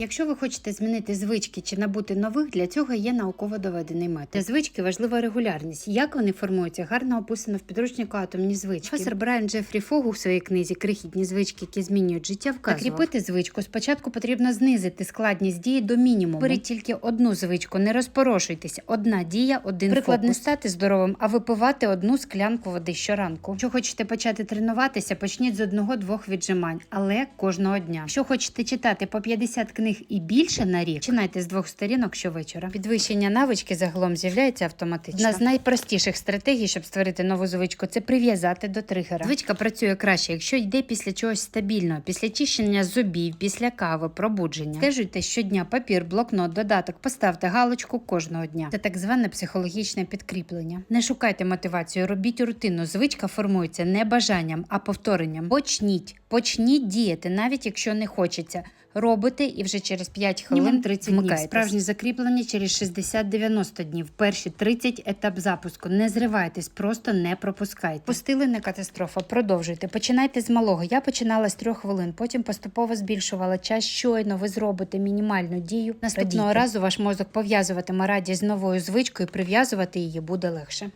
Якщо ви хочете змінити звички чи набути нових, для цього є науково доведений метод. Для звички важлива регулярність. Як вони формуються, гарно описано в підручнику атомні звички. Професор Брайан Джефрі Фогу у своїй книзі Крихітні звички, які змінюють життя, вказував. Закріпити звичку. Спочатку потрібно знизити складність дії до мінімуму. Беріть тільки одну звичку, не розпорошуйтеся. Одна дія, один Приклад не стати здоровим, а випивати одну склянку води щоранку. Якщо хочете почати тренуватися, почніть з одного-двох віджимань, але кожного дня. Якщо хочете читати по 50 книг і більше на рік, починайте з двох сторінок щовечора. Підвищення навички загалом з'являється автоматично. Одна з найпростіших стратегій, щоб створити нову звичку, це прив'язати до тригера. Звичка працює краще, якщо йде після чогось стабільного, після чищення зубів, після кави, пробудження. Стежуйте щодня папір, блокнот, додаток, поставте галочку кожного дня. Це так зване психологічне підкріплення. Не шукайте мотивацію, робіть рутину. Звичка формується не бажанням, а повторенням. Почніть, почніть діяти, навіть якщо не хочеться. Робите і вже через 5 хвилин Мінімум 30 днів. Справжнє закріплення через 60-90 днів. Перші 30 етап запуску. Не зривайтесь, просто не пропускайте. Пустили не катастрофа. Продовжуйте. Починайте з малого. Я починала з 3 хвилин, потім поступово збільшувала час. Щойно ви зробите мінімальну дію. Наступного Радійте. разу ваш мозок пов'язуватиме радість з новою звичкою, прив'язувати її буде легше.